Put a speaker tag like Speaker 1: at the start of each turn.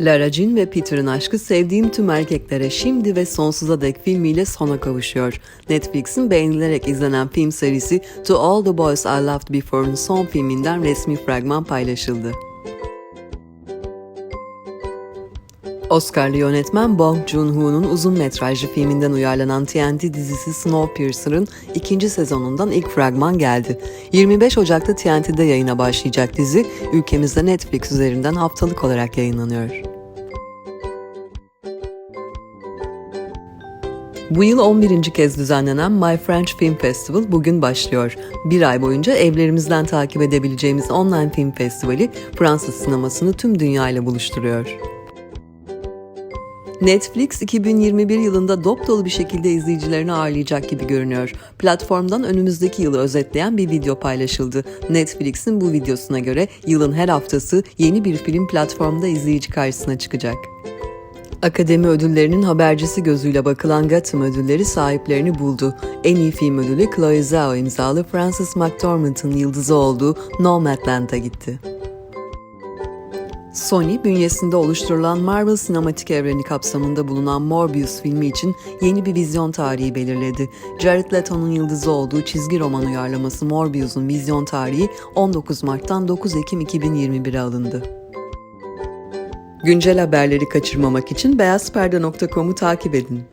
Speaker 1: Lara Jean ve Peter'ın aşkı sevdiğim tüm erkeklere şimdi ve sonsuza dek filmiyle sona kavuşuyor. Netflix'in beğenilerek izlenen film serisi To All the Boys I Loved Before'un son filminden resmi fragman paylaşıldı. Oscar'lı yönetmen Bong Joon-ho'nun uzun metrajlı filminden uyarlanan TNT dizisi Snowpiercer'ın ikinci sezonundan ilk fragman geldi. 25 Ocak'ta TNT'de yayına başlayacak dizi, ülkemizde Netflix üzerinden haftalık olarak yayınlanıyor. Bu yıl 11. kez düzenlenen My French Film Festival bugün başlıyor. Bir ay boyunca evlerimizden takip edebileceğimiz online film festivali Fransız sinemasını tüm dünya ile buluşturuyor. Netflix 2021 yılında dop dolu bir şekilde izleyicilerini ağırlayacak gibi görünüyor. Platformdan önümüzdeki yılı özetleyen bir video paylaşıldı. Netflix'in bu videosuna göre yılın her haftası yeni bir film platformda izleyici karşısına çıkacak. Akademi ödüllerinin habercisi gözüyle bakılan Gotham ödülleri sahiplerini buldu. En iyi film ödülü Chloe Zhao imzalı Frances McDormand'ın yıldızı olduğu Nomadland'a gitti. Sony, bünyesinde oluşturulan Marvel sinematik evreni kapsamında bulunan Morbius filmi için yeni bir vizyon tarihi belirledi. Jared Leto'nun yıldızı olduğu çizgi roman uyarlaması Morbius'un vizyon tarihi 19 Mart'tan 9 Ekim 2021'e alındı. Güncel haberleri kaçırmamak için beyazperde.com'u takip edin.